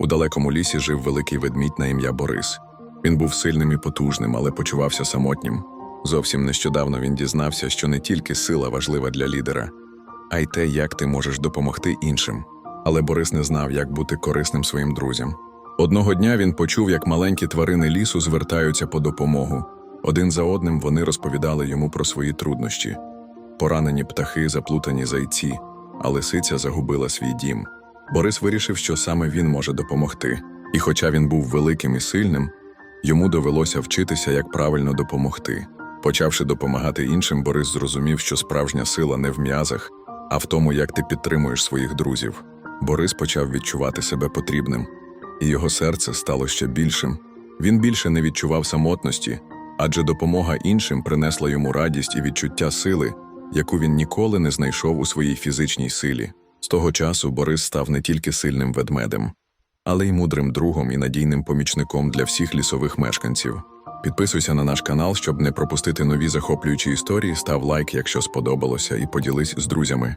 У далекому лісі жив великий ведмідь на ім'я Борис. Він був сильним і потужним, але почувався самотнім. Зовсім нещодавно він дізнався, що не тільки сила важлива для лідера, а й те, як ти можеш допомогти іншим. Але Борис не знав, як бути корисним своїм друзям. Одного дня він почув, як маленькі тварини лісу звертаються по допомогу. Один за одним вони розповідали йому про свої труднощі. Поранені птахи, заплутані зайці, а лисиця загубила свій дім. Борис вирішив, що саме він може допомогти. І хоча він був великим і сильним, йому довелося вчитися, як правильно допомогти. Почавши допомагати іншим, Борис зрозумів, що справжня сила не в м'язах, а в тому, як ти підтримуєш своїх друзів. Борис почав відчувати себе потрібним, і його серце стало ще більшим. Він більше не відчував самотності, адже допомога іншим принесла йому радість і відчуття сили, яку він ніколи не знайшов у своїй фізичній силі. З того часу Борис став не тільки сильним ведмедем, але й мудрим другом і надійним помічником для всіх лісових мешканців. Підписуйся на наш канал, щоб не пропустити нові захоплюючі історії. Став лайк, якщо сподобалося, і поділись з друзями.